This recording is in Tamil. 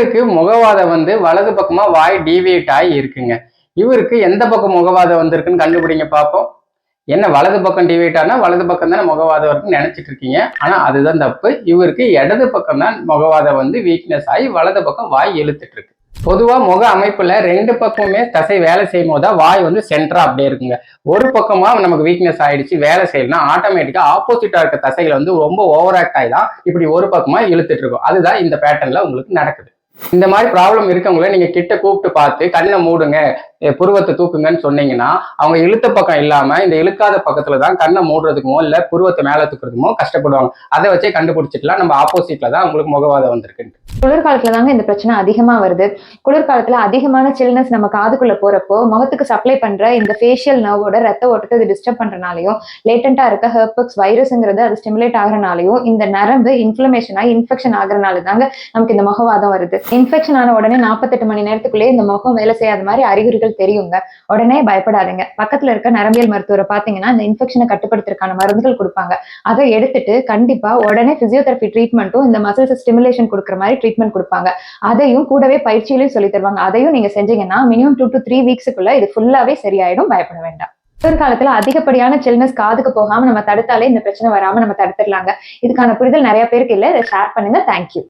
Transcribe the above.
இவருக்கு முகவாதம் வந்து வலது பக்கமா வாய் டிவியேட் ஆகி இருக்குங்க. இவருக்கு எந்த பக்கம் முகவாதம் வந்திருக்குன்னு கண்டுபிடிங்க பார்ப்போம் என்ன வலது பக்கம் டிவைட் ஆனால் வலது பக்கம் தானே முகவாதம் இருக்குன்னு நினைச்சிட்டு இருக்கீங்க. ஆனா அதுதான் தப்பு. இவருக்கு இடது பக்கம் தான் முகவாதம் வந்து வீக்னஸ் ஆகி வலது பக்கம் வாய் இழுத்துட்டு இருக்கு. பொதுவா முக அமைப்புல ரெண்டு பக்கமுமே தசை வேலை செய்யும் போது வாய் வந்து சென்டரா அப்படியே இருக்குங்க. ஒரு பக்கமா நமக்கு வீக்னஸ் ஆயிடுச்சு வேலை செய்யலாம் ஆட்டோமேட்டிக்கா ஆப்போசிட்டா இருக்க தசைகள் வந்து ரொம்ப ஓவர் ஆக்ட் ஆகி தான் இப்படி ஒரு பக்கமா இழுத்துட்டு இருக்கும். அதுதான் இந்த பேட்டர்னில் உங்களுக்கு நடக்குது. இந்த மாதிரி ப்ராப்ளம் இருக்கவங்கள நீங்க கிட்ட கூப்பிட்டு பார்த்து கண்ணை மூடுங்க. புருவத்தை தூக்குங்கன்னு சொன்னீங்கன்னா அவங்க இழுத்த பக்கம் இல்லாம இந்த இழுக்காத பக்கத்துல தான் கண்ணை மூடுறதுக்குமோ இல்ல புருவத்தை மேல தூக்குறதுமோ கஷ்டப்படுவாங்க. அதை வச்சே கண்டுபிடிச்சிக்கலாம். நம்ம ஆப்போசிட்ல தான் உங்களுக்கு முகவாதம் வந்திருக்கு குளிர்காலத்துல தாங்க இந்த பிரச்சனை அதிகமா வருது. குளிர்காலத்துல அதிகமான சில்னஸ் நம்ம காதுக்குள்ள போறப்போ முகத்துக்கு சப்ளை பண்ற இந்த ஃபேஷியல் நர்வோட ரத்த ஓட்டத்தை இது டிஸ்டர்ப் பண்றனாலையும் லேட்டண்டா இருக்க ஹெர்பக்ஸ் வைரஸ்ங்கிறது அது ஸ்டிமுலேட் ஆகுறனாலையும் இந்த நரம்பு இன்ஃபிளமேஷன் ஆகி இன்ஃபெக்ஷன் ஆகுறனால தாங்க நமக்கு இந்த முகவாதம் வருது. இன்ஃபெக்ஷன் ஆன உடனே நாற்பத்தெட்டு மணி நேரத்துக்குள்ளே இந்த முகம் வேலை செய்யாத மாதிரி அறிகுறிகள் அறிகுறிகள் தெரியுங்க. உடனே பயப்படாதீங்க. பக்கத்துல இருக்க நரம்பியல் மருத்துவரை பாத்தீங்கன்னா இந்த இன்ஃபெக்ஷனை கட்டுப்படுத்துறதுக்கான மருந்துகள் கொடுப்பாங்க. அதை எடுத்துட்டு கண்டிப்பா உடனே பிசியோதெரபி ட்ரீட்மெண்ட்டும் இந்த மசில்ஸ் ஸ்டிமுலேஷன் கொடுக்குற மாதிரி ட்ரீட்மெண்ட் கொடுப்பாங்க. அதையும் கூடவே பயிற்சியிலையும் சொல்லி தருவாங்க. அதையும் நீங்க செஞ்சீங்கன்னா மினிமம் டூ டு த்ரீ வீக்ஸுக்குள்ள இது ஃபுல்லாவே சரியாயிடும். பயப்பட வேண்டாம். குளிர்காலத்துல அதிகப்படியான சில்னஸ் காதுக்கு போகாம நம்ம தடுத்தாலே இந்த பிரச்சனை வராம நம்ம தடுத்துடலாங்க. இதுக்கான புரிதல் நிறைய பேருக்கு இல்ல. இதை ஷேர் பண்ணுங்க. தேங்க்யூ